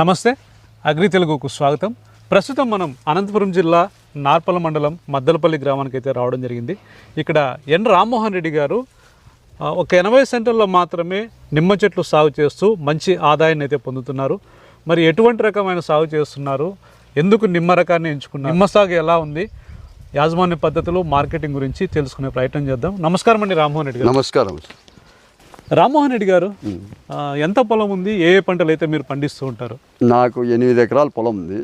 నమస్తే అగ్రి తెలుగుకు స్వాగతం. ప్రస్తుతం మనం అనంతపురం జిల్లా నార్పల మండలం మద్దలపల్లి గ్రామానికి అయితే రావడం జరిగింది. ఇక్కడ ఎన్ రామ్మోహన్ రెడ్డి గారు ఒక ఎనభై సెంటర్లో మాత్రమే నిమ్మ చెట్లు సాగు చేస్తూ మంచి ఆదాయాన్ని అయితే పొందుతున్నారు. మరి ఎటువంటి రకమైన సాగు చేస్తున్నారు? ఎందుకు నిమ్మ రకాన్ని ఎంచుకున్నారు? నిమ్మ సాగు ఎలా ఉంది? యాజమాన్య పద్ధతులు మార్కెటింగ్ గురించి తెలుసుకునే ప్రయత్నం చేద్దాం. నమస్కారం అండి రామ్మోహన్ రెడ్డి గారు. నమస్కారం. రామ్మోహన్ రెడ్డి గారు ఎంత పొలం ఉంది? ఏ ఏ పంటలు అయితే మీరు పండిస్తూ ఉంటారు? నాకు ఎనిమిది ఎకరాల పొలం ఉంది.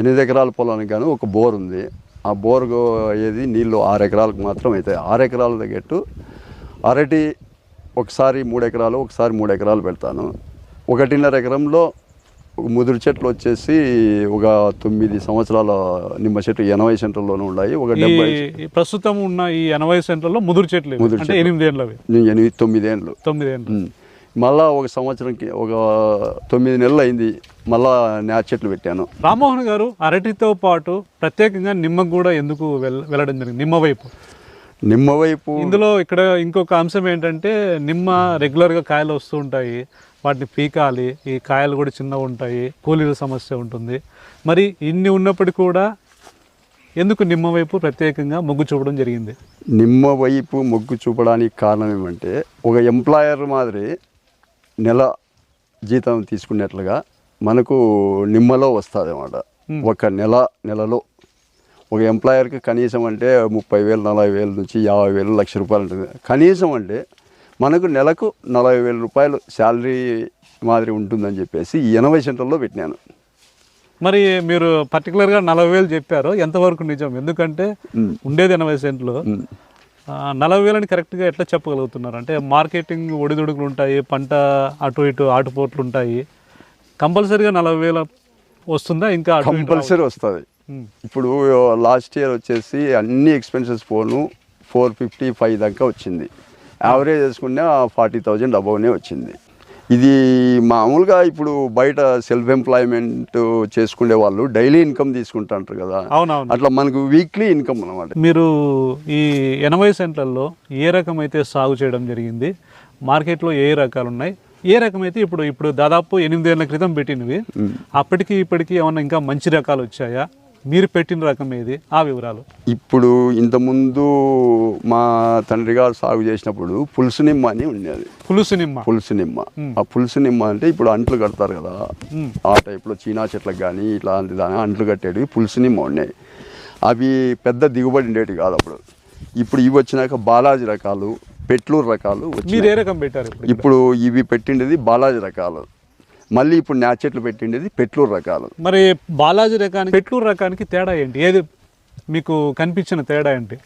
ఎనిమిది ఎకరాల పొలానికి గాను ఒక బోర్ ఉంది. ఆ బోర్ అయ్యేది నీళ్ళు ఆరు ఎకరాలకు మాత్రం అవుతాయి. ఆరు ఎకరాల దగ్గట్టు అరటి ఒకసారి మూడు ఎకరాలు ఒకసారి మూడు ఎకరాలు పెడతాను. ఒకటిన్నర ఎకరంలో ముదురు చెట్లు వచ్చేసి ఒక తొమ్మిది సంవత్సరాల నిమ్మ చెట్లు ఎనభై సెంటర్లోనూ ఉన్నాయి. ఒక డెబ్బై ప్రస్తుతం ఉన్న ఈ ఎనభై సెంటర్లో ముదురు చెట్లు. ముదురు ఎనిమిది ఏళ్ళవి ఎనిమిది తొమ్మిదేళ్ళు తొమ్మిది ఏళ్ళు. ఉమ్. మళ్ళా ఒక సంవత్సరంకి ఒక తొమ్మిది నెలలు అయింది మళ్ళా నా చెట్లు పెట్టాను. రామ్మోహన్ గారు అరటితో పాటు ప్రత్యేకంగా నిమ్మకు కూడా ఎందుకు వెళ్ళడం జరిగింది? నిమ్మ వైపు. నిమ్మ వైపు ఇందులో ఇక్కడ ఇంకొక అంశం ఏంటంటే నిమ్మ రెగ్యులర్గా కాయలు వస్తూ ఉంటాయి. వాటిని పీకాలి ఈ కాయలు కూడా చిన్నగా ఉంటాయి కూలీల సమస్య ఉంటుంది. మరి ఇన్ని ఉన్నప్పటికీ కూడా ఎందుకు నిమ్మ వైపు ప్రత్యేకంగా మొగ్గు చూపడం జరిగింది? నిమ్మ వైపు మొగ్గు చూపడానికి కారణం ఏమంటే ఒక ఎంప్లాయర్ మాదిరి నెల జీతం తీసుకున్నట్లుగా మనకు నిమ్మలో వస్తుంది అన్నమాట. ఒక నెల నెలలో ఒక ఎంప్లాయర్కి కనీసం అంటే ముప్పై వేలు నలభై వేల నుంచి యాభై వేలు లక్ష రూపాయలు ఉంటుంది. కనీసం అంటే మనకు నెలకు నలభై వేల రూపాయలు శాలరీ మాదిరి ఉంటుందని చెప్పేసి ఎనభై సెంటర్లో పెట్టినాను. మరి మీరు పర్టికులర్గా నలభై వేలు చెప్పారు. ఎంతవరకు నిజం? ఎందుకంటే ఉండేది ఎనభై సెంట్లు. నలభై వేలని కరెక్ట్గా ఎట్లా చెప్పగలుగుతున్నారు? అంటే మార్కెటింగ్ ఒడిదుడుకులు ఉంటాయి పంట అటు ఇటు ఆటుపోట్లు ఉంటాయి. కంపల్సరీగా నలభై వేల వస్తుందా? ఇంకా కంపల్సరీ వస్తుంది. ఇప్పుడు లాస్ట్ ఇయర్ వచ్చేసి అన్ని ఎక్స్పెన్సెస్ పోను ఫోర్ ఫిఫ్టీ ఫైవ్ దాకా వచ్చింది. యావరేజ్ వేసుకున్న ఫార్టీ థౌజండ్ అబవ్నే వచ్చింది. ఇది మామూలుగా ఇప్పుడు బయట సెల్ఫ్ ఎంప్లాయ్మెంట్ చేసుకునే వాళ్ళు డైలీ ఇన్కమ్ తీసుకుంటుంటారు కదా. అవునవును. అట్లా మనకు వీక్లీ ఇన్కమ్ అనమాట మీరు ఈ ఎనభై సెంట్లలో ఏ రకం అయితే సాగు చేయడం జరిగింది? మార్కెట్లో ఏ రకాలు ఉన్నాయి? ఏ రకం అయితే ఇప్పుడు ఇప్పుడు దాదాపు ఎనిమిదేళ్ళ క్రితం పెట్టినవి. అప్పటికి ఇప్పటికి ఏమన్నా ఇంకా మంచి రకాలు వచ్చాయా? మీరు పెట్టిన రకం ఏది? ఆ వివరాలు. ఇప్పుడు ఇంతకుముందు మా తండ్రి గారు సాగు చేసినప్పుడు పులుసు నిమ్మ అని ఉండేది. పులుసు నిమ్మ. పులుసు నిమ్మ. ఆ పులుసు నిమ్మ అంటే ఇప్పుడు అంట్లు కడతారు కదా. ఆ టైప్లో చీనా చెట్లకు కానీ ఇట్లాంటి దాని అంట్లు కట్టేటివి పులుసు నిమ్మ ఉన్నాయి అవి పెద్ద దిగుబడి ఉండేవి కాదు అప్పుడు. ఇప్పుడు ఇవి వచ్చినాక బాలాజీ రకాలు పెట్లూరు రకాలు వచ్చి మీరు ఏ రకం పెట్టారు ఇప్పుడు ఇవి పెట్టిండేది బాలాజీ రకాలు. మళ్ళీ ఇప్పుడు నా చెట్లు పెట్టిండేది పెట్లూరు రకాలు. మరి బాలాజీ రకానికి పెట్లూరు రకానికి తేడా ఏంటి? ఏది మీకు కనిపించిన తేడా ఏంటి?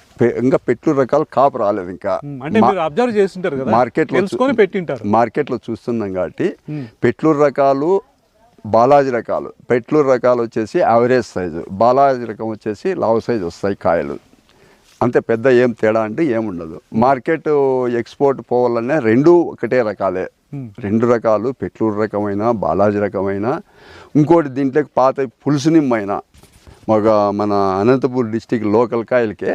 ఇంకా పెట్లూరు రకాలు కాపు రాలేదు ఇంకా. అంటే మీరు అబ్జర్వ్ చేసింటారు కదా మార్కెట్లో తెలుసుకొని పెట్టింటారు. మార్కెట్లో చూస్తున్నాం కాబట్టి పెట్లూరు రకాలు బాలాజీ రకాలు. పెట్లూరు రకాలు వచ్చేసి యావరేజ్ సైజు బాలాజీ రకం వచ్చేసి లావు సైజు వస్తాయి కాయలు. అంతే పెద్ద ఏం తేడా అంటే ఏముండదు. మార్కెట్ ఎక్స్పోర్ట్ పోవాలనే రెండు ఒకటే రకాలే. రెండు రకాలు పెట్లూరు రకమైన బాలాజీ రకమైన. ఇంకోటి దీంట్లోకి పాత పులుసు నిమ్మైన ఒక మన అనంతపూర్ డిస్టిక్ లోకల్ కాయలకే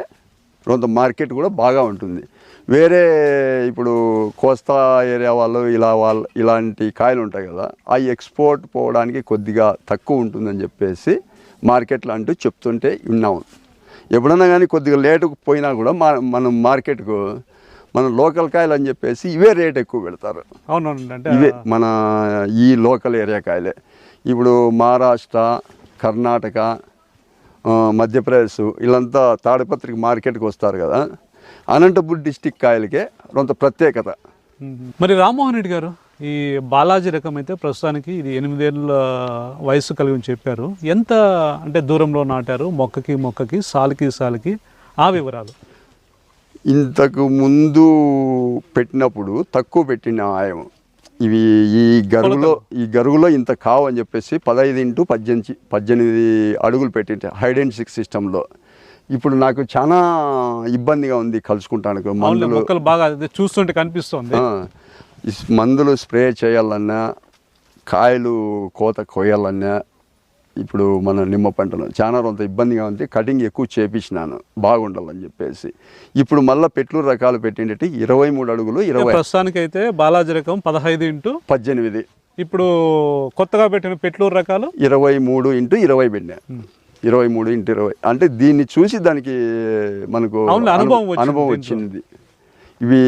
కొంత మార్కెట్ కూడా బాగా ఉంటుంది. వేరే ఇప్పుడు కోస్తా ఏరియా వాళ్ళు ఇలా వాళ్ళు ఇలాంటి కాయలు ఉంటాయి కదా ఆ ఎక్స్పోర్ట్ పోవడానికి కొద్దిగా తక్కువ ఉంటుందని చెప్పేసి మార్కెట్లో అంటూ చెప్తుంటే విన్నాము. ఎప్పుడన్నా కానీ కొద్దిగా లేటుకు పోయినా కూడా మా మనం మార్కెట్కు మన లోకల్ కాయలు అని చెప్పేసి ఇవే రేట్ ఎక్కువ పెడతారు. అవునండి అంటే ఇవే మన ఈ లోకల్ ఏరియా కాయలే. ఇప్పుడు మహారాష్ట్ర కర్ణాటక మధ్యప్రదేశ్ వీళ్ళంతా తాడిపత్రికి మార్కెట్కి వస్తారు కదా. అనంతపూర్ డిస్టిక్ కాయలకే కొంత ప్రత్యేకత. మరి రామ్మోహన్ రెడ్డి గారు ఈ బాలాజీ రకం అయితే ప్రస్తుతానికి ఇది ఎనిమిదేళ్ళ వయసు కలిగి చెప్పారు. ఎంత అంటే దూరంలో నాటారు? మొక్కకి మొక్కకి సాలుకి సాలుకి ఆ వివరాలు. ఇంతకు ముందు పెట్టినప్పుడు తక్కువ పెట్టిన ఆయం. ఇవి ఈ గరుగులో ఈ గరుగులో ఇంత కావు అని చెప్పేసి పదహైదు ఇంటూ పద్దెనిమిది పద్దెనిమిది అడుగులు పెట్టింటే హైడ్ అండ్ సిక్స్ సిస్టంలో. ఇప్పుడు నాకు చాలా ఇబ్బందిగా ఉంది కలుసుకుంటానికి అవునులే, మందులు. బాగా చూస్తుంటే కనిపిస్తుంది. మందులు స్ప్రే చేయాలన్నా కాయలు కోత కోయాలన్నా ఇప్పుడు మన నిమ్మ పంటలో చాలా కొంత ఇబ్బందిగా ఉంది. కటింగ్ ఎక్కువ చేపించినాను. బాగుండాలని చెప్పేసి. ఇప్పుడు మళ్ళీ పెట్లు రకాలు పెట్టిండేటి ఇరవై మూడు అడుగులు ఇరవై ప్రస్తుతానికి అయితే బాలాజీ రకం పదహైదు ఇంటూ పద్దెనిమిది. ఇప్పుడు కొత్తగా పెట్టిన పెట్లూరు రకాలు? ఇరవై మూడు ఇంటూ ఇరవై పెట్టినా. ఇరవై మూడు ఇంటూ ఇరవై. అంటే దీన్ని చూసి దానికి మనకు అనుభవం అను- వచ్చింది అనుభవం దీంట్లో. వచ్చింది. ఇవి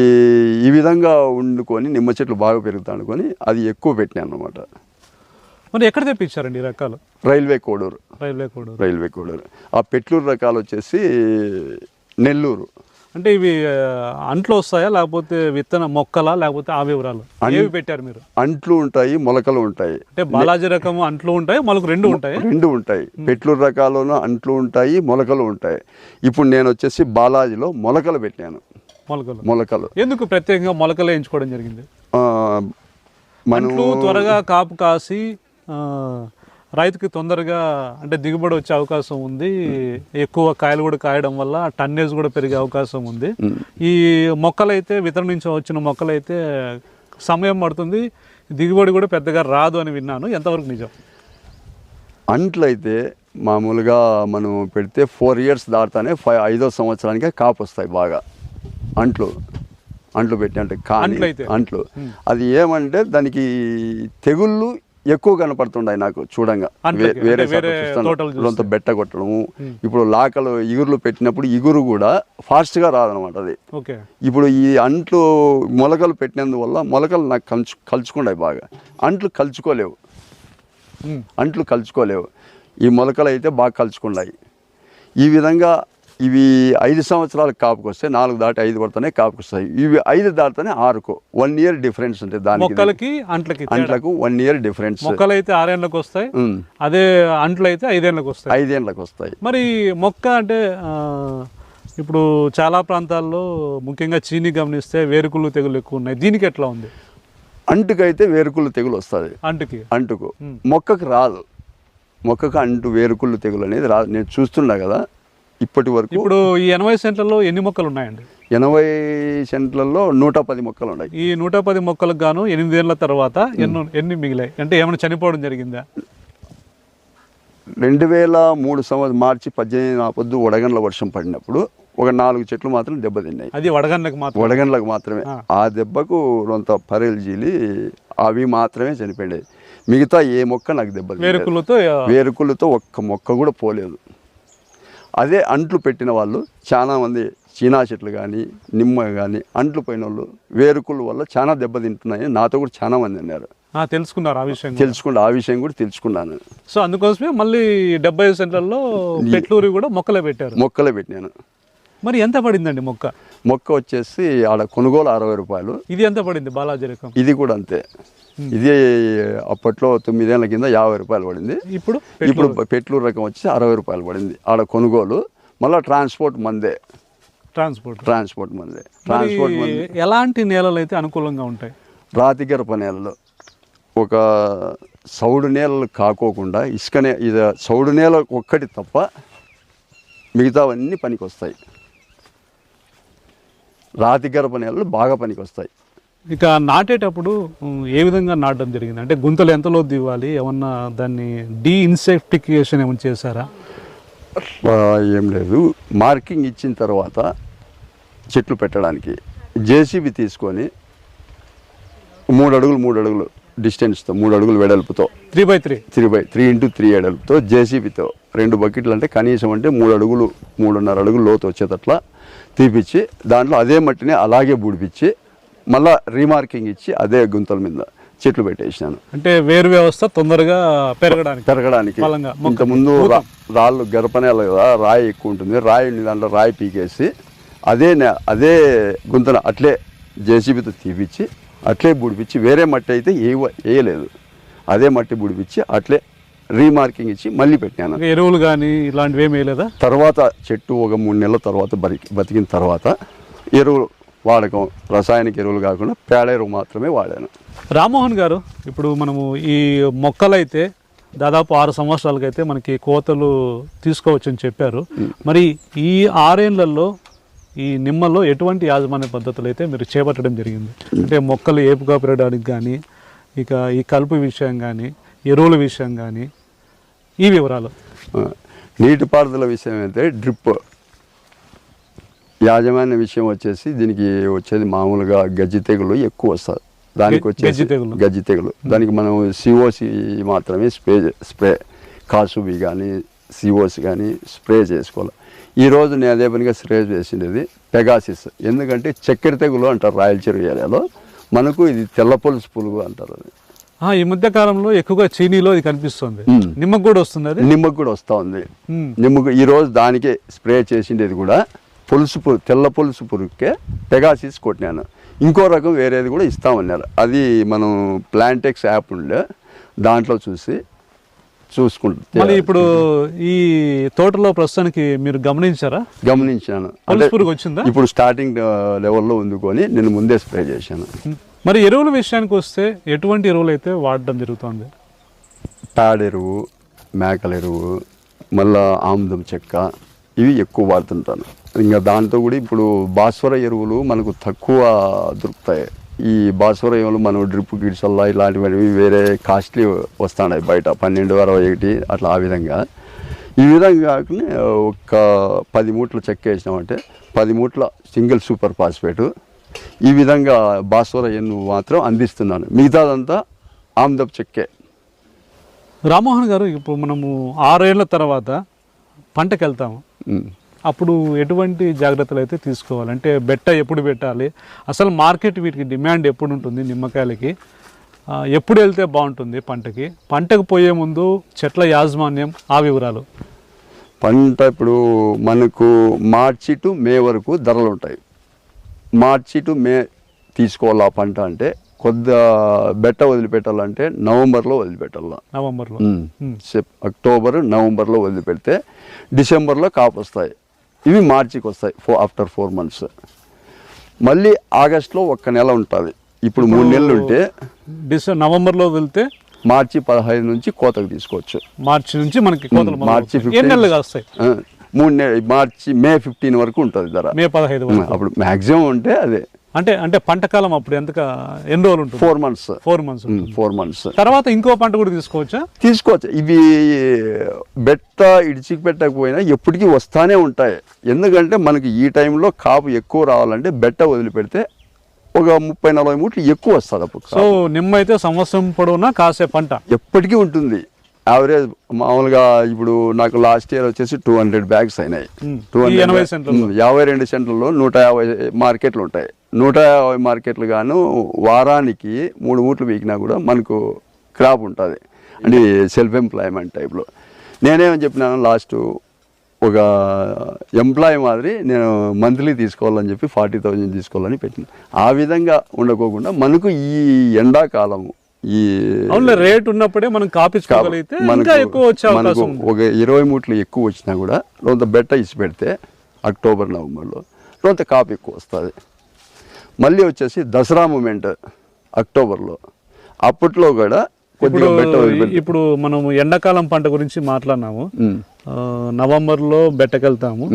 ఈ విధంగా వండుకొని నిమ్మ చెట్లు బాగా పెరుగుతా అనుకొని అది ఎక్కువ పెట్టినాను అనమాట మరి ఎక్కడ తెప్పించారండి ఈ రకాలు? రైల్వే కోడూరు. రైల్వే కూడా రైల్వే కోడూరు. ఆ పెట్లూరు రకాలు వచ్చేసి నెల్లూరు. అంటే ఇవి అంట్లు వస్తాయా లేకపోతే విత్తన మొక్కలా లేకపోతే ఆ వివరాలు? ఏవి పెట్టారు మీరు? అంట్లు ఉంటాయి మొలకలు ఉంటాయి. అంటే బాలాజీ రకము అంట్లు ఉంటాయి మనకు రెండు ఉంటాయి? రెండు ఉంటాయి. పెట్లూరు రకాల్లోనూ అంట్లు ఉంటాయి మొలకలు ఉంటాయి. ఇప్పుడు నేను వచ్చేసి బాలాజీలో మొలకలు పెట్టాను. మొలకలు. మొలకలు. ఎందుకు ప్రత్యేకంగా మొలకలు వేయించుకోవడం జరిగింది? మనం త్వరగా కాపు కాసి రైతుకి తొందరగా అంటే దిగుబడి వచ్చే అవకాశం ఉంది. ఎక్కువ కాయలు కూడా కాయడం వల్ల టన్నేజ్ కూడా పెరిగే అవకాశం ఉంది. ఈ మొక్కలైతే వితరణ నుంచి వచ్చిన మొక్కలైతే సమయం పడుతుంది. దిగుబడి కూడా పెద్దగా రాదు అని విన్నాను. ఎంతవరకు నిజం? అంట్లు అయితే మామూలుగా మనం పెడితే ఫోర్ ఇయర్స్ దాటుతానే ఫైవ్ ఐదో సంవత్సరానికే కాపు వస్తాయి బాగా. అంట్లు అంట్లు పెట్టి అంటే కానీ? అంట్లు. అది ఏమంటే దానికి తెగుళ్ళు ఎక్కువ కనపడుతుంటాయి నాకు చూడంగా. వేరే అంటే వేరే చోట చూస్తాను. తోటలు చూస్తే? రొంత బెట్ట కొట్టడము. ఇప్పుడు లాకలు ఇగురులు పెట్టినప్పుడు ఇగురు కూడా ఫాస్ట్గా రాదనమాట అది. ఇప్పుడు ఈ అంట్లు మొలకలు పెట్టినందువల్ల మొలకలు నాకు కలుచు కలుచుకున్నాయి బాగా. అంట్లు కలుచుకోలేవు. అంట్లు కలుచుకోలేవు. ఈ మొలకలు అయితే బాగా కలుచుకున్నాయి ఈ విధంగా ఇవి ఐదు సంవత్సరాలకు కాపుకొస్తే నాలుగు దాటి ఐదు పడితేనే కాపుకొస్తాయి. ఇవి ఐదు దాటితేనే ఆరుకు వన్ ఇయర్ డిఫరెన్స్ ఉంటుంది దానికి. మొక్కలకి అంట్లకి. అంట్లకు వన్ ఇయర్ డిఫరెన్స్. మొక్కలు అయితే ఆరేళ్ళకి వస్తాయి అదే అంట్లు అయితే ఐదేళ్ళకి వస్తాయి. ఐదేళ్ళకి వస్తాయి. మరి మొక్క అంటే ఇప్పుడు చాలా ప్రాంతాల్లో ముఖ్యంగా చీని గమనిస్తే వేరుకుళ్ళు తెగులు ఎక్కువ ఉన్నాయి. దీనికి ఎట్లా ఉంది? అంటుకైతే వేరుకుళ్ళు తెగులు వస్తుంది. అంటుకి? అంటుకు. మొక్కకు రాదు. మొక్కకు అంటు వేరుకుళ్ళు తెగులు అనేది రాదు. నేను చూస్తున్నా కదా ఇప్పటి వరకు ఇప్పుడు ఈ ఎనభై సెంట్లలో ఎన్ని మొక్కలు ఉన్నాయండి? ఎనభై సెంట్లలో నూట పది మొక్కలు ఉన్నాయి. ఈ నూట పది మొక్కలకు గాను ఎనిమిదేళ్ళ తర్వాత ఎన్ని ఎన్ని మిగిలాయి? అంటే ఏమైనా చనిపోవడం జరిగిందా? రెండు వేల మూడు సంవత్సరం మార్చి పద్దెనిమిది నా పొద్దు వడగండ్ల వర్షం పడినప్పుడు ఒక నాలుగు చెట్లు మాత్రం దెబ్బతిన్నాయి. అది వడగన్లకు మాత్రం వడగండ్లకు మాత్రమే. ఆ. దెబ్బకు కొంత పరేలు జీలి అవి మాత్రమే చనిపోయాయి మిగతా ఏ మొక్క నాకు దెబ్బ వేరుకుళ్ళతో ఆ, వేరుకులతో ఒక్క మొక్క కూడా పోలేదు. అదే అంట్లు పెట్టిన వాళ్ళు చాలామంది చీనా చెట్లు కానీ నిమ్మ కానీ అంట్లు పోయిన వాళ్ళు వేరుకుల వల్ల చాలా దెబ్బతింటున్నాయి. నాతో కూడా చాలా మంది అన్నారు. ఆ, తెలుసుకున్నారు ఆ విషయం. తెలుసుకున్నా ఆ విషయం కూడా తెలుసుకున్నాను. సో అందుకోసమే మళ్ళీ డెబ్బై సెంట్లలో పెట్లూరి కూడా మొక్కలే పెట్టారు. మొక్కలే పెట్టినాను. మరి ఎంత పడిందండి మొక్క? మొక్క వచ్చేసి ఆడ కొనుగోలు అరవై రూపాయలు. ఇది ఎంత పడింది బాలాజీ రకం? ఇది కూడా అంతే. ఇది అప్పట్లో తొమ్మిదేళ్ళ కింద యాభై రూపాయలు పడింది. ఇప్పుడు ఇప్పుడు పెట్లూరు రకం వచ్చి అరవై రూపాయలు పడింది. ఆడ కొనుగోలు మళ్ళీ ట్రాన్స్పోర్ట్ మందే. ట్రాన్స్పోర్ట్. ట్రాన్స్పోర్ట్ మందే. ట్రాన్స్పోర్ట్ మందే. ఎలాంటి నేలలు అయితే అనుకూలంగా ఉంటాయి? రాతి గరప నేలలు ఒక సౌడు నేలలు కాకోకుండా ఇసుక నే ఇది సౌడు నేల ఒక్కటి తప్ప మిగతావన్నీ పనికి వస్తాయి రాతి గరప నేలలు బాగా పనికి వస్తాయి ఇక నాటేటప్పుడు ఏ విధంగా నాటడం జరిగింది? అంటే గుంతలు ఎంతలో దివ్వాలి ఏమన్నా దాన్ని డీ ఇన్సెక్టిఫికేషన్ ఏమైనా చేశారా ఏం లేదు. మార్కింగ్ ఇచ్చిన తర్వాత చెట్లు పెట్టడానికి జేసీబీ తీసుకొని మూడు అడుగులు మూడు అడుగులు డిస్టెన్స్తో మూడు అడుగులు వెడల్పుతో three by three? Three by three into three ఎడల్పుతో జేసీబీతో రెండు బకెట్లు అంటే కనీసం అంటే మూడు అడుగులు మూడున్నర అడుగులు లోతు వచ్చేటట్లా తీపిచ్చి దాంట్లో అదే మట్టిని అలాగే బుడిపించి మళ్ళా రీమార్కింగ్ ఇచ్చి అదే గుంతల మీద చెట్లు పెట్టేసినాను. అంటే వేరు వ్యవస్థ తొందరగా పెరగడానికి పెరగడానికి. ఇంతకుముందు రా- రాళ్ళు గరపనేల కదా రాయి ఎక్కువ ఉంటుంది. రాయి ఉంది, దాంట్లో రాయి పీకేసి అదే అదే గుంతను అట్లే జేసీబీతో తీపిచ్చి అట్లే బుడిపించి వేరే మట్టి అయితే వేయ వేయలేదు అదే మట్టి బుడిపించి అట్లే రీమార్కింగ్ ఇచ్చి మళ్ళీ పెట్టాను ఎరువులు కానీ ఇలాంటివి ఏమీ వేయలేదా? తర్వాత చెట్టు ఒక మూడు నెలల తర్వాత బతికి బతికిన తర్వాత ఎరువులు వాడకం రసాయనిక ఎరువులు కాకుండా పేడ ఎరువు మాత్రమే వాడాను. రామ్మోహన్ గారు ఇప్పుడు మనము ఈ మొక్కలైతే దాదాపు ఆరు సంవత్సరాలకైతే మనకి కోతలు తీసుకోవచ్చని చెప్పారు. మరి ఈ ఆరేళ్ళలో ఈ నిమ్మలో ఎటువంటి యాజమాన్య పద్ధతులు అయితే మీరు చేపట్టడం జరిగింది? అంటే మొక్కలు ఏపుగా పెరగడానికి కానీ ఇక ఈ కలుపు విషయం కానీ ఎరువుల విషయం కానీ ఈ వివరాలు. నీటిపారుదల విషయం అయితే డ్రిప్. యాజమాన్య విషయం వచ్చేసి దీనికి వచ్చేది మామూలుగా గజ్జి తెగులు ఎక్కువ వస్తుంది. దానికి వచ్చేసి గజ్జి తెగులు. గజ్జి తెగులు. దానికి మనం సిఓసి మాత్రమే స్ప్రే స్ప్రే కాసువి కానీ సిఓసి కానీ స్ప్రే చేసుకోవాలి. ఈ రోజు నేను అదే పనిగా స్ప్రే చేసిండేది పెగాసిస్. ఎందుకంటే చక్కెర తెగులు అంటారు రాయలచెరు ఏరియాలో. మనకు ఇది తెల్ల పొలుసు పులుగు అంటారు ఈ మధ్య కాలంలో ఎక్కువగా చీనీలో ఇది కనిపిస్తుంది. మ్మ్. నిమ్మకు కూడా వస్తుంది నిమ్మకు కూడా వస్తూ ఉంది. మ్మ్. నిమ్మకు ఈ రోజు దానికే స్ప్రే చేసిండేది కూడా పులుసు పురుగు తెల్ల పులుసు పురుగుకే పెగాసిస్ కొట్టినాను. ఇంకో రకం వేరేది కూడా ఇస్తామన్నారు. అది మనం ప్లాంటెక్స్ యాప్ ఉండే దాంట్లో చూసి చూసుకుంటాం మళ్ళీ ఇప్పుడు ఈ తోటలో ప్రస్తుతానికి మీరు గమనించారా? గమనించాను. పలుసు పురుగు వచ్చిందా? ఇప్పుడు స్టార్టింగ్ లెవెల్లో ఉందుకొని నేను ముందే స్ప్రే చేశాను. మరి ఎరువుల విషయానికి వస్తే ఎటువంటి ఎరువులు అయితే వాడడం జరుగుతుంది? పేడ ఎరువు మేకల ఎరువు మళ్ళా ఆముదం చెక్క ఇవి ఎక్కువ వాడుతుంటాను. ఇంకా దాంతో కూడా ఇప్పుడు భాస్వర ఎరువులు మనకు తక్కువ దొరుకుతాయి. ఈ భాస్వర ఎరువులు మనం డ్రిప్ గిడ్సల్లా ఇలాంటివి వేరే కాస్ట్లీ వస్తున్నాయి బయట. పన్నెండు అరవై ఒకటి అట్లా ఆ విధంగా. ఈ విధంగా కాకుండా ఒక పది మూట్ల చెక్క వేసినామంటే పది మూట్ల సింగిల్ సూపర్ ఫాస్ఫేటు. ఈ విధంగా భాస్వర ఎన్ను మాత్రం అందిస్తున్నాను. మిగతాదంతా ఆముదపు చెక్కే. రామ్మోహన్ గారు ఇప్పుడు మనము ఆరేళ్ళ తర్వాత పంటకు వెళ్తాము. అప్పుడు ఎటువంటి జాగ్రత్తలు అయితే తీసుకోవాలి? అంటే బెట్ట ఎప్పుడు పెట్టాలి? అసలు మార్కెట్ వీటికి డిమాండ్ ఎప్పుడు ఉంటుంది నిమ్మకాయలకి? ఎప్పుడు వెళ్తే బాగుంటుంది పంటకి? పంటకు పోయే ముందు చెట్ల యాజమాన్యం ఆ వివరాలు. పంట ఇప్పుడు మనకు మార్చి టు మే వరకు ధరలు ఉంటాయి. మార్చి టు మే తీసుకోవాలి ఆ పంట అంటే కొద్ది బెట్ట వదిలిపెట్టాలంటే నవంబర్లో వదిలిపెట్టాల. నవంబర్లో. అక్టోబర్ నవంబర్లో వదిలిపెడితే డిసెంబర్లో కాపు వస్తాయి. ఇవి మార్చికి వస్తాయి ఫో ఆఫ్టర్ ఫోర్ మంత్స్. మళ్ళీ ఆగస్ట్లో ఒక్క నెల ఉంటుంది. ఇప్పుడు మూడు నెలలు ఉంటే డిసెంబర్ నవంబర్లో వెళ్తే మార్చి పదహైదు నుంచి కోతకు తీసుకోవచ్చు. మార్చి నుంచి మనకి మార్చి మొదలవుతాయి. ఎన్ని 15 నెలలు మూడు నె మార్చి మే ఫిఫ్టీన్ వరకు ఉంటుంది ధర. మే పదహైదు అప్పుడు మ్యాక్సిమం ఉంటే అదే. అంటే అంటే పంట కాలం అప్పుడు ఎంత ఎన్ని రోజులు ఉంటుంది? Four months four months four months తర్వాత ఇంకో పంట కూడా తీసుకోవచ్చా? తీసుకోవచ్చు. ఇవి బెట్ట ఇడిచికి పెట్టకపోయినా ఎప్పటికీ వస్తానే ఉంటాయి. ఎందుకంటే మనకి ఈ టైంలో కాపు ఎక్కువ రావాలంటే బెట్ట వదిలిపెడితే ఒక ముప్పై నలభై మూట్లు ఎక్కువ వస్తుంది అప్పుడు సో నిమ్మ అయితే సంవత్సరం పొడవునా కాసే పంట? ఎప్పటికీ ఉంటుంది. యావరేజ్ మామూలుగా ఇప్పుడు నాకు లాస్ట్ ఇయర్ వచ్చేసి టూ హండ్రెడ్ బ్యాగ్స్ అయినాయి. ఉమ్. టూ ఎనభై సెంట్లలో. యాభై రెండు సెంట్లలో నూట యాభై మార్కెట్లు ఉంటాయి. నూట యాభై మార్కెట్లు గాను వారానికి మూడు మూట్లు వీకినా కూడా మనకు క్రాప్ ఉంటుంది. అంటే సెల్ఫ్ ఎంప్లాయ్మెంట్ టైప్లో నేనేమని చెప్పినాను లాస్ట్ ఒక ఎంప్లాయ్ మాదిరి నేను మంత్లీ తీసుకోవాలని చెప్పి ఫార్టీ థౌజండ్ తీసుకోవాలని పెట్టిన. ఆ విధంగా ఉండకోకుండా మనకు ఈ ఎండాకాలము ఈ రేట్ ఉన్నప్పుడే మనం కాపించుకోగలిగితే ఇంకా మనకు- ఎక్కువ వచ్చే అవకాశం మనకు ఒక ఇరవై మూట్లు ఎక్కువ వచ్చినా కూడా కొంత బెట్ట ఇచ్చి పెడితే అక్టోబర్ నవంబర్లో కొంత కాపు ఎక్కువ వస్తుంది. మళ్ళీ వచ్చేసి దసరా మూమెంట్ అక్టోబర్లో. అప్పట్లో కూడా ఇప్పుడు కొద్దిగా ఇప్పుడు మనం ఎండాకాలం పంట గురించి మాట్లాడినాము. నవంబర్లో బెట్టకెళ్తాము.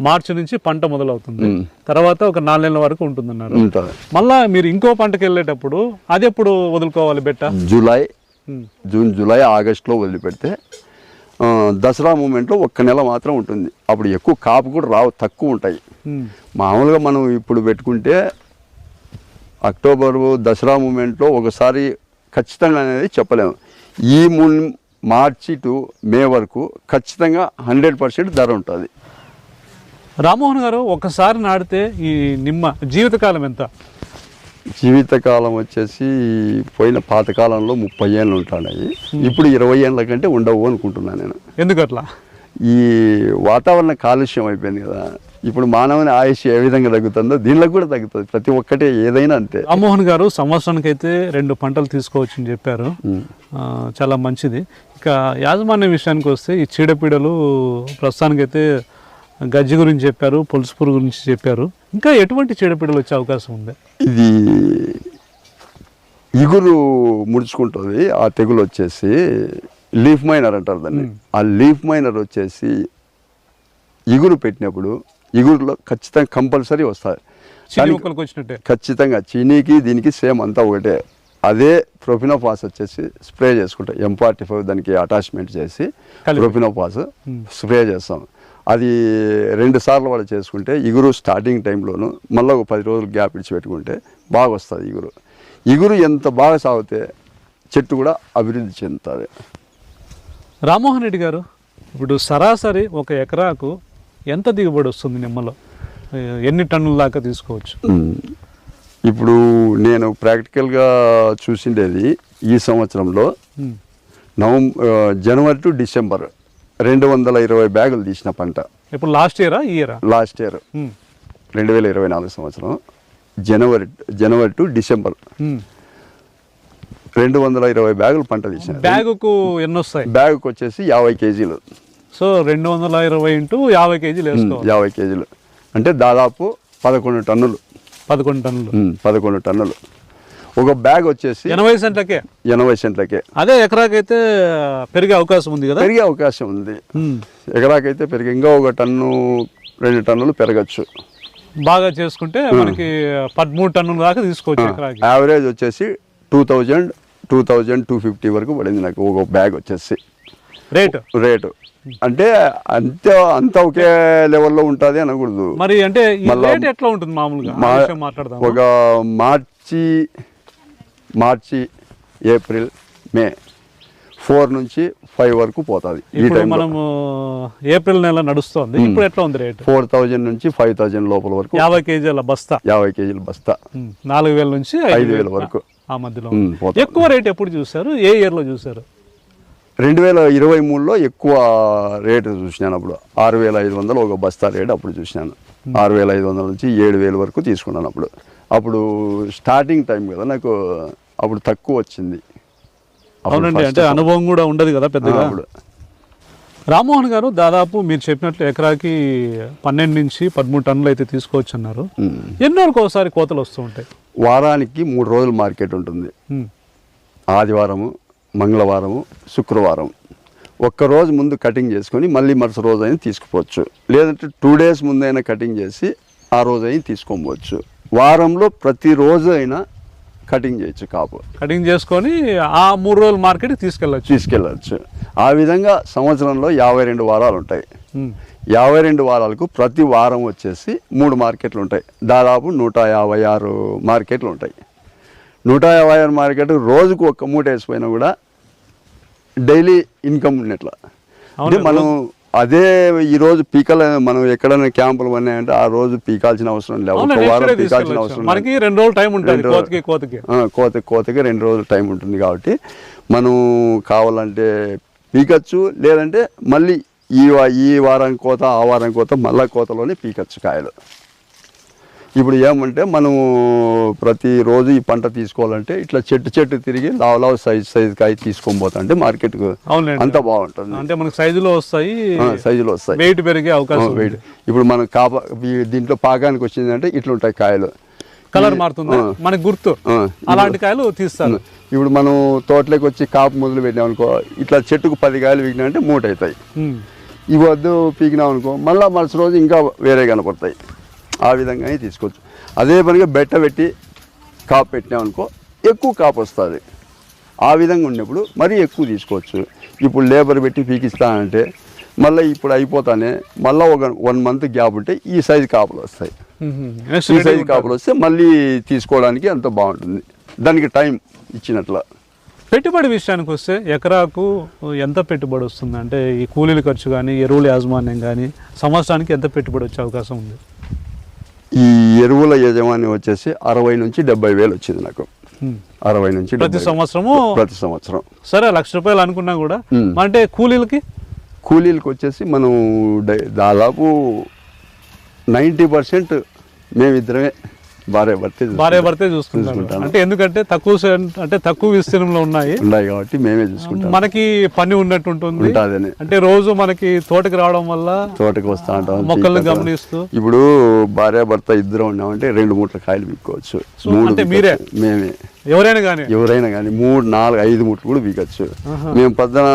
మార్చి నుంచి పంట మొదలవుతుంది. తర్వాత ఒక నాలుగు నెలల వరకు ఉంటుందన్నారు. ఉంటుంది. మళ్ళా మీరు ఇంకో పంటకి వెళ్ళేటప్పుడు అది ఎప్పుడు వదులుకోవాలి బెట్ట? జూలై. జూన్ జూలై ఆగస్టులో వదిలిపెడితే దసరా మూమెంట్లో ఒక్క నెల మాత్రం ఉంటుంది. అప్పుడు ఎక్కువ కాపు కూడా రావు తక్కువ ఉంటాయి. మామూలుగా మనం ఇప్పుడు పెట్టుకుంటే అక్టోబర్ దసరా మూమెంట్లో ఒకసారి ఖచ్చితంగా అనేది చెప్పలేము. ఈ ము మార్చి టు మే వరకు ఖచ్చితంగా హండ్రెడ్ పర్సెంట్ ధర ఉంటుంది. రామ్మోహన్ గారు ఒకసారి నాటితే ఈ నిమ్మ జీవితకాలం ఎంత? జీవితకాలం వచ్చేసి పోయిన పాతకాలంలో ముప్పై ఏళ్ళు ఉంటున్నాయి ఇప్పుడు ఇరవై ఏళ్ళ కంటే ఉండవు అనుకుంటున్నాను నేను. ఎందుకట్లా? ఈ వాతావరణ కాలుష్యం అయిపోయింది కదా. ఇప్పుడు మానవుని ఆయుష్ ఏ విధంగా తగ్గుతుందో దీనిలో కూడా తగ్గుతుంది. ప్రతి ఒక్కటి ఏదైనా అంతే. రామ్మోహన్ గారు సంవత్సరానికి అయితే రెండు పంటలు తీసుకోవచ్చు అని చెప్పారు. చాలా మంచిది. ఇక యాజమాన్య విషయానికి వస్తే ఈ చీడపీడలు ప్రస్తుతానికైతే గజ్జి గురించి చెప్పారు పులుసు పురుగు గురించి చెప్పారు. ఇంకా ఎటువంటి చీడపీడలు వచ్చే అవకాశం ఉంది? ఇది ఇగురు ముడుచుకుంటుంది ఆ తెగులు వచ్చేసి లీఫ్ మైనర్ అంటారు దాన్ని. ఆ లీఫ్ మైనర్ వచ్చేసి ఇగురు పెట్టినప్పుడు ఇగురులో ఖచ్చితంగా కంపల్సరీ వచ్చినట్టే? ఖచ్చితంగా చీనీకి దీనికి సేమ్ అంతా ఒకటే. అదే ప్రొఫినోపాస్ వచ్చేసి స్ప్రే చేసుకుంటాం ఎం ఫార్టీ ఫైవ్ దానికి అటాచ్మెంట్ చేసి కలిపి. ప్రొఫినోపాస్ స్ప్రే చేస్తాం. అది రెండు సార్లు వాళ్ళు చేసుకుంటే ఇగురు స్టార్టింగ్ టైంలోను మళ్ళీ ఒక పది రోజులు గ్యాప్ ఇచ్చి పెట్టుకుంటే బాగా వస్తుంది ఇగురు. ఇగురు ఎంత బాగా సాగితే చెట్టు కూడా అభివృద్ధి చెందుతుంది. రామ్మోహన్ రెడ్డి గారు ఇప్పుడు సరాసరి ఒక ఎకరాకు ఎంత దిగుబడి వస్తుంది నిమ్మలో? ఎన్ని టన్నుల దాకా తీసుకోవచ్చు. ఇప్పుడు నేను ప్రాక్టికల్గా చూసిండేది ఈ సంవత్సరంలో ఉమ్. నవం ఆ, జనవరి టు డిసెంబర్. రెండు వందల ఇరవై బ్యాగులు తీసిన పంట. ఇప్పుడు లాస్ట్ ఇయరా ఇయరా? Last year. రెండు వేల ఇరవై నాలుగు సంవత్సరం జనవరి జనవరి టు డిసెంబర్. రెండు వందల ఇరవై బ్యాగులు పంట తీసిన. బ్యాగుకు ఎన్ని వస్తాయి బ్యాగుకి వచ్చేసి యాభై కేజీలు. సో రెండు వందల ఇరవై ఇంటూ యాభై కేజీలు యాభై కేజీలు. అంటే దాదాపు పదకొండు టన్నులు. పదకొండు టన్నులు. పదకొండు టన్నులు. ఒక బ్యాగ్ వచ్చేసి ఎనభై సెంట్లకే. ఎనభై సెంట్లకే. అదే ఎకరాకైతే పెరిగే అవకాశం ఉంది కదా? పెరిగే అవకాశం ఉంది. ఎకరాకైతే పెరిగి ఇంకా ఒక టన్ను రెండు టన్నులు పెరగచ్చు. బాగా చేసుకుంటే మనకి పదమూడు టన్నుల దాకా తీసుకోవచ్చు యావరేజ్ వచ్చేసి two thousand two thousand two fifty వరకు పడింది నాకు ఒక బ్యాగ్ వచ్చేసి. రేటు? రేటు. అంటే అంత అంత ఒకే లెవెల్లో ఉంటుంది అనకూడదు. మరి అంటే ఎట్లా ఉంటుంది మామూలుగా? ఒక మార్చి మార్చి ఏప్రిల్ మే ఫోర్ నుంచి ఫైవ్ వరకు పోతుంది. ఈ ఇప్పుడు టైంలో. మనము ఏప్రిల్ నెల నడుస్తోంది. ఇప్పుడు ఎట్లా ఉంది రేటు? ఫోర్ థౌజండ్ నుంచి ఫైవ్ థౌజండ్ లోపల వరకు. యాభై కేజీల బస్తా. యాభై కేజీల బస్తా. ఉమ్. నాలుగు వేల నుంచి ఐదు వేల వరకు. ఆ మధ్యలో. ఉమ్. ఎక్కువ రేట్ ఎప్పుడు చూసారు ఏ ఇయర్లో చూసారు రెండు వేల ఇరవై మూడులో ఎక్కువ రేటు చూసినాను అప్పుడు. ఆరు వేల ఐదు వందలు ఒక బస్తా రేటు అప్పుడు చూసినాను. ఆరు వేల ఐదు వందల నుంచి ఏడు వేల వరకు తీసుకున్నాను అప్పుడు. అప్పుడు స్టార్టింగ్ టైం కదా నాకు అప్పుడు తక్కువ వచ్చింది. అవునండి అంటే అనుభవం కూడా ఉండదు కదా పెద్దగా. అప్పుడు. రామ్మోహన్ గారు దాదాపు మీరు చెప్పినట్లు ఎకరాకి పన్నెండు నుంచి పదమూడు టన్నులు అయితే తీసుకోవచ్చు అన్నారు. ఎన్ని రోజులకు ఒకసారి కోతలు వస్తూ ఉంటాయి. వారానికి మూడు రోజులు మార్కెట్ ఉంటుంది. ఆదివారము మంగళవారము శుక్రవారం. ఒక్క రోజు ముందు కటింగ్ చేసుకొని మళ్ళీ మరుసటి రోజు అయినా తీసుకుపోవచ్చు. లేదంటే టూ డేస్ ముందైనా కటింగ్ చేసి ఆ రోజు అయినా తీసుకోవచ్చు వారంలో ప్రతిరోజు అయినా కటింగ్ చేయొచ్చు కాపు. కటింగ్ చేసుకొని ఆ మూడు రోజులు మార్కెట్కి తీసుకెళ్ళచ్చు. తీసుకెళ్ళచ్చు. ఆ విధంగా సంవత్సరంలో యాభై రెండు వారాలు ఉంటాయి. యాభై రెండు వారాలకు ప్రతి వారం వచ్చేసి మూడు మార్కెట్లు ఉంటాయి. దాదాపు నూట యాభై ఆరు మార్కెట్లు ఉంటాయి. నూట యాభై ఆరు మార్కెట్ రోజుకు ఒక్క మూట వేసిపోయినా కూడా డైలీ ఇన్కమ్ ఉన్నట్ల అంటే మనం అదే ఈ రోజు పీకల మనం ఎక్కడైనా క్యాంపులు ఉన్నాయంటే ఆ రోజు పీకాల్సిన అవసరం లేదు ఒక వారం పీకాల్సిన అవసరం. మనకి రెండు రోజులు టైం ఉంటుంది. కోతకి కోతకి ఆ, కోత కోతకి రెండు రోజులు టైం ఉంటుంది కాబట్టి మనం కావాలంటే పీకచ్చు లేదంటే మళ్ళీ ఈ ఈ వారం కోత ఆ వారం కోత మళ్ళా కోతలోనే పీకచ్చు కాయలు ఇప్పుడు ఏమంటే మనము ప్రతిరోజు ఈ పంట తీసుకోవాలంటే ఇట్లా చెట్టు చెట్టు తిరిగి లావు లావు సైజ్ సైజ్ కాయ తీసుకొని పోతా అంటే అవునండి అంత బాగుంటుంది. అంటే మనకి సైజులో వస్తాయి సైజులో వస్తాయి. వెయిట్ పెరిగే అవకాశం. వెయిట్ ఇప్పుడు మనం కాప దీంట్లో పాకానికి వచ్చిందంటే ఇట్లా ఉంటాయి కాయలు. కలర్ మారుతుందా. మనకి గుర్తు. అలాంటి కాయలు తీస్తారు. ఇప్పుడు మనం తోటలోకి వచ్చి కాపు మొదలు పెట్టినాం అనుకో ఇట్లా చెట్టుకు పది కాయలు పీకినామంటే మూట అవుతాయి. ఇవి వద్దు పీకినాం అనుకో మళ్ళీ మరుసటి రోజు ఇంకా వేరే కనపడతాయి. ఆ విధంగానే తీసుకోవచ్చు. అదే పనిగా బెట్ట పెట్టి కాపు పెట్టినాం అనుకో ఎక్కువ కాపు వస్తుంది. ఆ విధంగా ఉన్నప్పుడు మరీ ఎక్కువ తీసుకోవచ్చు. ఇప్పుడు లేబర్ పెట్టి పీకిస్తానంటే మళ్ళీ ఇప్పుడు అయిపోతానే మళ్ళీ ఒక వన్ మంత్ గ్యాప్ ఉంటే ఈ సైజు కాపులు వస్తాయి. ఈ సైజు. కాపులు వస్తే మళ్ళీ తీసుకోవడానికి అంత బాగుంటుంది. దానికి టైం ఇచ్చినట్ల. పెట్టుబడి విషయానికి వస్తే ఎకరాకు ఎంత పెట్టుబడి వస్తుంది? అంటే ఈ కూలీల ఖర్చు కానీ ఎరువుల యాజమాన్యం కానీ సంవత్సరానికి ఎంత పెట్టుబడి వచ్చే అవకాశం ఉంది? ఈ ఎరువుల యజమాని వచ్చేసి అరవై నుంచి డెబ్బై వేలు వచ్చింది నాకు. అరవై నుంచి ప్రతి 70 సంవత్సరము ప్రతి సంవత్సరం. సరే లక్ష రూపాయలు అనుకున్నా కూడా. అంటే కూలీలకి? కూలీలకు వచ్చేసి మనం దాదాపు నైంటీ పర్సెంట్ మేమిద్దరమే భార్య భర్తే చూసుకుంటాం. భార్య భర్తే చూసుకుంటాను. అంటే ఎందుకంటే తక్కువ అంటే తక్కువ విస్తీర్ణంలో ఉన్నాయి ఉన్నాయి కాబట్టి మేమే చూసుకుంటాం మనకి పని ఉన్నట్టు ఉంటుంది అంటే రోజు మనకి తోటకి రావడం వల్ల తోటకి వస్తా ఉంటాం మొక్కల్ని. గమనిస్తూ ఇప్పుడు భార్య భర్త ఇద్దరు ఉన్నామంటే రెండు మూట్ల కాయలు పీక్కోవచ్చు అంటే. మీరే? మేమే ఎవరైనా కానీ. ఎవరైనా కానీ మూడు నాలుగు ఐదు మూటలు కూడా పీకచ్చు మేము పొద్దున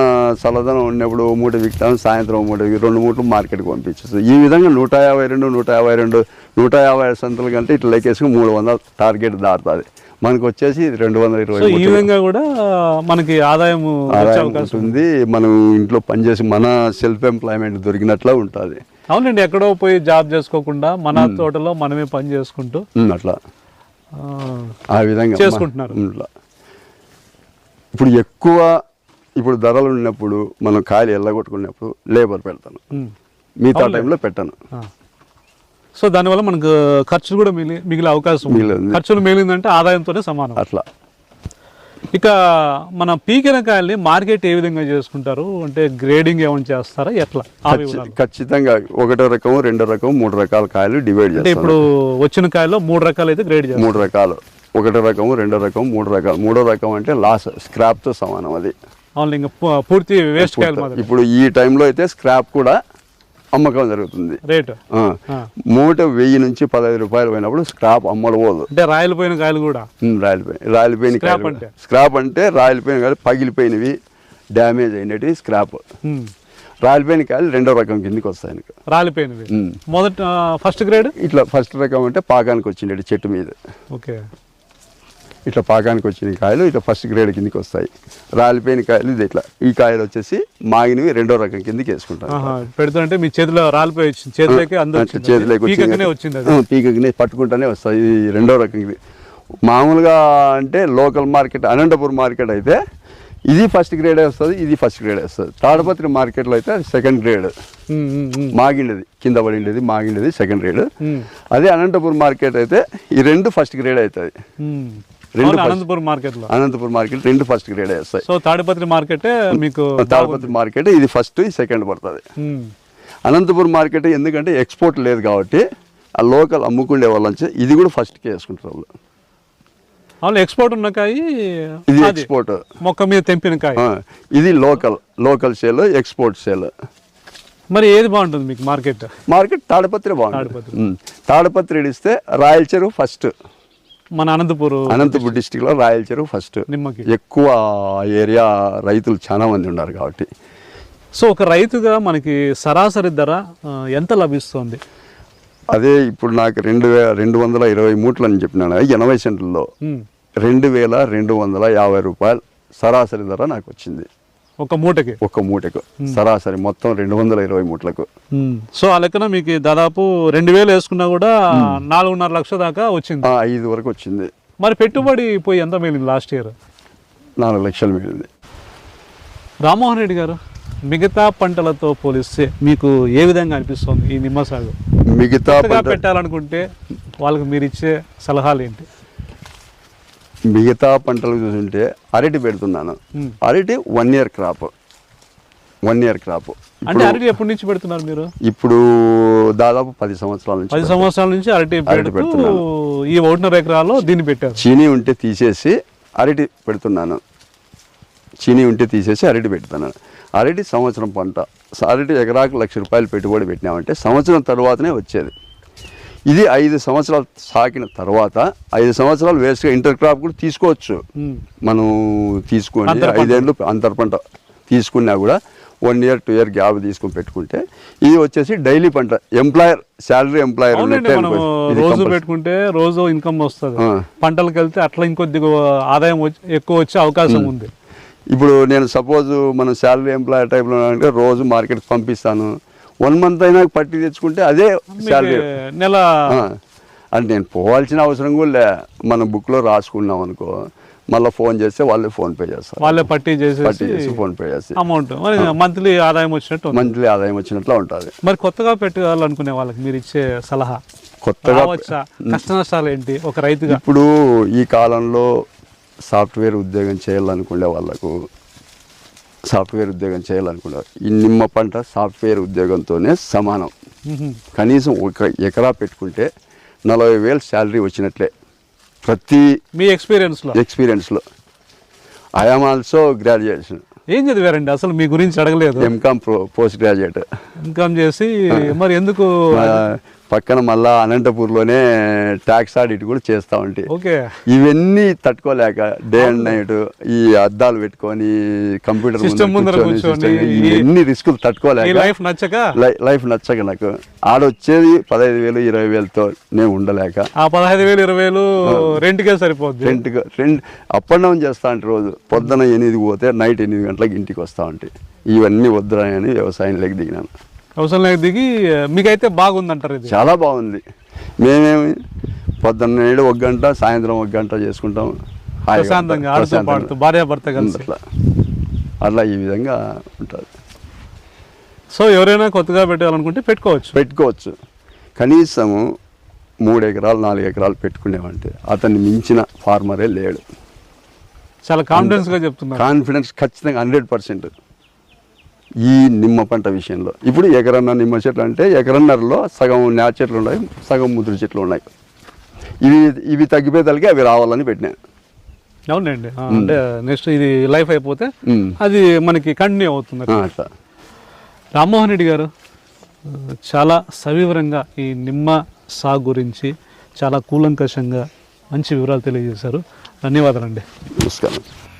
చల్లదనం ఉన్నప్పుడు ఓ మూట పీకుతాం సాయంత్రం ఓ మూట రెండు మూటలు మార్కెట్కి పంపించచ్చు ఈ విధంగా నూట యాభై రెండు నూట యాభై రెండు నూట యాభై ఐదు సంతల కంటే ఇట్లా లెక్కేసుకుని మూడు వందల టార్గెట్ దాటుతుంది. మనకు వచ్చేసి రెండు వందల ఇరవై ఈ విధంగా కూడా మనకి ఆదాయం ఉంటుంది మనం ఇంట్లో పనిచేసి మన సెల్ఫ్ ఎంప్లాయ్మెంట్ దొరికినట్లా ఉంటుంది. అవునండి ఎక్కడో పోయి జాబ్ చేసుకోకుండా మన తోటలో మనమే పని చేసుకుంటూ అట్లా. ఆ, విధంగా చేసుకుంటున్నారు. ఇప్పుడు ఎక్కువ ఇప్పుడు ధరలు ఉన్నప్పుడు మనం కాయలు ఎల్లగొట్టుకున్నప్పుడు లేబర్ పెడతాను. మిగతా టైంలో పెట్టాను. సో దానివల్ల మనకు ఖర్చులు కూడా మిగిలి మిగిలే అవకాశం. ఖర్చులు మిగిలిందంటే ఆదాయంతోనే సమానం అట్లా ఇక మన పీకిన కాయల్ని మార్కెట్ ఏ విధంగా చేసుకుంటారు? అంటే గ్రేడింగ్ ఏమైనా చేస్తారా? ఎట్లా. ఖచ్చితంగా ఒకటో రకం రెండో రకం మూడు రకాల కాయలు డివైడ్ అంటే చేస్తాను ఇప్పుడు వచ్చిన కాయలో మూడు రకాలు అయితే గ్రేడ్ చేస్తారు మూడు రకాలు. ఒకటో రకం రెండో రకం మూడు రకాలు. మూడో రకం అంటే లాస్ స్క్రాప్తో సమానం అది. పూర్తి వేస్ట్ కాయలు ఇప్పుడు ఈ టైంలో అయితే స్క్రాప్ కూడా అమ్మకం జరుగుతుంది. రేటు. మూట వెయ్యి నుంచి పదహైదు రూపాయలు పోయినప్పుడు స్క్రాప్ అమ్మడబోదు అంటే రాయలిపోయిన కాయలు కూడా? ఉమ్, రాలిపోయి రాలిపోయిన స్క్రాప్. అంటే? స్క్రాప్ అంటే రాలిపోయిన కాయలు పగిలిపోయినవి డ్యామేజ్ అయినవి స్క్రాప్. రాలిపోయిన కాయలు రెండో రకం కిందికి వస్తాయి. రాలిపోయినవి. మొదట ఫస్ట్ గ్రేడ్? ఇట్లా ఫస్ట్ రకం అంటే పాకానికి వచ్చిండేది చెట్టు మీద. ఓకే. ఇట్లా పాకానికి వచ్చిన కాయలు ఇట్లా ఫస్ట్ గ్రేడ్ కిందికి వస్తాయి. రాలిపోయిన కాయలు ఇది ఇట్లా. ఈ కాయలు వచ్చేసి మాగినవి రెండో రకం కిందికి వేసుకుంటారు. ఆహా, పెడుతుంటే మీ చేతిలో రాలిపోయి చేతిలోకి చేతిలోకి వచ్చింది. పీకకనే పట్టుకుంటానే వస్తాయి. ఇది రెండో రకం మామూలుగా అంటే లోకల్ మార్కెట్ అనంతపురం మార్కెట్ అయితే ఇది ఫస్ట్ గ్రేడే వస్తుంది ఇది ఫస్ట్ గ్రేడే వస్తుంది. తాడపత్రి మార్కెట్లో అయితే సెకండ్ గ్రేడ్ మాగిండేది కింద పడిండేది మాగిండేది సెకండ్ గ్రేడ్ అదే అనంతపురం మార్కెట్ అయితే ఈ రెండు ఫస్ట్ గ్రేడ్ అవుతుంది. రెండు అనంతపురం మార్కెట్లో. అనంతపురం మార్కెట్ రెండు ఫస్ట్ గ్రేడ్ వస్తాయి సో తాడిపత్రి మార్కెట్ మీకు తాడపత్రి మార్కెట్ ఇది ఫస్ట్ సెకండ్ పడుతుంది. అనంతపురం మార్కెట్ ఎందుకంటే ఎక్స్పోర్ట్ లేదు కాబట్టి ఆ లోకల్ అమ్ముకునే వాళ్ళంచి ఇది కూడా ఫస్ట్కి వేసుకుంటారు వాళ్ళు. ఎక్స్పోర్ట్ ఉన్న కాయ ఇది ఎక్స్పోర్ట్ మొక్క మీద తెంపిన కాయ. ఇది local local sale export sale మరి ఏది బాగుంటుంది మీకు మార్కెట్ మార్కెట్ తాడపత్రి బాగుంటుంది. తాడిపత్రి. ఇడిస్తే రాయల చెరువు ఫస్ట్ మన అనంతపూర్ అనంతపురం డిస్టిక్లో రాయల చెరువు ఫస్ట్. నిమ్మకి. ఎక్కువ ఏరియా రైతులు చాలా మంది ఉన్నారు కాబట్టి. సో ఒక రైతుగా మనకి సరాసరి ధర ఎంత లభిస్తుంది? అదే ఇప్పుడు నాకు రెండు వే రెండు వందల ఇరవై మూట్లు అని చెప్పినాను ఎనభై సెంట్లలో. రెండు వేల రెండు వందల యాభై రూపాయలు సరాసరి ధర నాకు వచ్చింది. ఒక మూటకి? ఒక్క మూటకు. సరాసరి మొత్తం రెండు వందల ఇరవై మూట్లకు. సో ఆ లెక్కన మీకు దాదాపు రెండు వేలు వేసుకున్నా కూడా నాలుగున్నర లక్షల దాకా వచ్చింది. ఆ, ఐదు వరకు వచ్చింది. మరి పెట్టుబడి పోయి ఎంత మిగిలింది లాస్ట్ ఇయర్? నాలుగు లక్షలు మిగిలింది. రామ్మోహన్ రెడ్డి గారు మిగతా పంటలతో పోలిస్తే మీకు ఏ విధంగా అనిపిస్తుంది ఈ నిమ్మ సాగు మిగతా కొత్తగా పంట పెట్టాలనుకుంటే వాళ్ళకి మీరు ఇచ్చే సలహాలు ఏంటి? మిగతా పంటలు చూసుంటే అరటి పెడుతున్నాను. అరటి one year crop one year crop అంటే అరటి ఎప్పటి నుంచి పెడుతున్నారు మీరు? ఇప్పుడు దాదాపు పది సంవత్సరాల నుంచి పది సంవత్సరాల నుంచి అరటి అరటి పెడుతూ పెడుతున్నాను. ఈ ఒకటిన్నర ఎకరాల్లో దీన్ని పెట్టారు. చీనీ ఉంటే తీసేసి అరటి పెడుతున్నాను. చీనీ ఉంటే తీసేసి అరటి పెడుతున్నాను. అరటి సంవత్సరం పంట. అరటి ఎకరాకు లక్ష రూపాయలు పెట్టుబడి పెట్టినామంటే సంవత్సరం తర్వాతనే వచ్చేది. ఇది ఐదు సంవత్సరాలు సాకిన తర్వాత ఐదు సంవత్సరాలు వేస్ట్గా ఇంటర్ క్రాప్ కూడా తీసుకోవచ్చు. మనం తీసుకొని పంట. ఐదేళ్ళు అంతర పంట తీసుకున్నా కూడా one year two year gap తీసుకొని పెట్టుకుంటే ఇది వచ్చేసి డైలీ పంట ఎంప్లాయర్ శాలరీ ఎంప్లాయర్ రోజు పెట్టుకుంటే రోజు ఇన్కమ్ వస్తుంది. పంటలకు వెళ్తే అట్లా ఇంకొద్దిగా ఆదాయం ఎక్కువ వచ్చే అవకాశం ఉంది. ఇప్పుడు నేను సపోజ్ మనం శాలరీ ఎంప్లాయర్ టైప్లో అంటే రోజు మార్కెట్కి పంపిస్తాను. వన్ మంత్ అయినా పట్టి తెచ్చుకుంటే అదే శాలరీ నెల అంటే నేను పోవాల్సిన అవసరం కూడా లే. మన బుక్లో రాసుకున్నాం అనుకో మళ్ళీ ఫోన్ చేస్తే వాళ్ళే ఫోన్ పే చేస్తారు. వాళ్ళే పట్టి పట్టి చేసేసి చేసి ఫోన్ పే చేసి. అమౌంట్ మరి మంత్లీ ఆదాయం వచ్చినట్టు. మంత్లీ ఆదాయం వచ్చినట్లు ఉంటుంది. మరి కొత్తగా పెట్టాలనుకునే వాళ్ళకి మీరు ఇచ్చే సలహా? కొత్తగా కష్ట నష్టాలు ఏంటి? ఒక రైతుగా? ఇప్పుడు ఈ కాలంలో సాఫ్ట్వేర్ ఉద్యోగం చేయాలనుకునే వాళ్ళకు సాఫ్ట్వేర్ ఉద్యోగం చేయాలనుకునే ఈ నిమ్మ పంట సాఫ్ట్వేర్ ఉద్యోగంతోనే సమానం. కనీసం ఒక ఎకరా పెట్టుకుంటే నలభై వేలు శాలరీ వచ్చినట్లే. ప్రతి మీ ఎక్స్పీరియన్స్లో ఎక్స్పీరియన్స్లో ఐఎమ్ ఆల్సో గ్రాడ్యుయేషన్ ఏం చదివారండి? అసలు మీ గురించి అడగలేదు. ఎంకామ్ పోస్ట్ గ్రాడ్యుయేట్ ఇన్కమ్ చేసి మరి ఎందుకు పక్కన మళ్ళా అనంతపూర్లోనే ట్యాక్స్ ఆడిట్ కూడా చేస్తా ఉంటే. ఓకే. ఇవన్నీ తట్టుకోలేక డే అండ్ నైట్ ఈ అద్దాలు పెట్టుకొని కంప్యూటర్ ఇవన్నీ రిస్కులు తట్టుకోలేక లైఫ్ నచ్చక? లైఫ్ నచ్చక నాకు. ఆడొచ్చేది పదహైదు వేలు ఇరవై వేలతో నేను ఉండలేక. ఆ పదహైదు వేలు ఇరవై వేలు రెంట్కే సరిపోద్ది. Rent rent up and down చేస్తా అంటే రోజు. పొద్దున ఎనిమిది పోతే నైట్ ఎనిమిది గంటలకు ఇంటికి వస్తా ఉంటే. ఇవన్నీ వద్దురా అని వ్యవసాయంలోకి దిగినాను. అవసరం లేదు దిగి మీకైతే బాగుందంటారు ఇది. చాలా బాగుంది. మేమేమి పొద్దున్న ఏడు ఒక గంట సాయంత్రం ఒక గంట చేసుకుంటాం. ప్రశాంతంగా. ఆడుతూ. పాడుతూ భార్య భర్త కలిసి. అట్లా. అట్లా ఈ విధంగా ఉంటుంది. సో ఎవరైనా కొత్తగా పెట్టాలనుకుంటే పెట్టుకోవచ్చు. పెట్టుకోవచ్చు. కనీసము మూడు ఎకరాలు నాలుగు ఎకరాలు పెట్టుకునేవంటే అతన్ని మించిన ఫార్మరే లేడు. చాలా కాన్ఫిడెన్స్గా చెప్తున్నారు. కాన్ఫిడెన్స్ ఖచ్చితంగా హండ్రెడ్ పర్సెంట్. ఈ నిమ్మ పంట విషయంలో. ఇప్పుడు ఎకరన్న నిమ్మ చెట్లు అంటే ఎకరన్నరలో సగం నేల చెట్లు ఉన్నాయి సగం ముదురు చెట్లు ఉన్నాయి. ఇవి ఇవి తగ్గిపోయేదానికి అవి రావాలని పెట్టినా. అవునండి. అంటే నెక్స్ట్ ఇది లైఫ్ అయిపోతే. అది మనకి కంటిన్యూ అవుతుంది. రామ్మోహన్ రెడ్డి గారు చాలా సవివరంగా ఈ నిమ్మ సాగు గురించి చాలా కూలంకషంగా మంచి వివరాలు తెలియజేశారు. ధన్యవాదాలండి. నమస్కారం.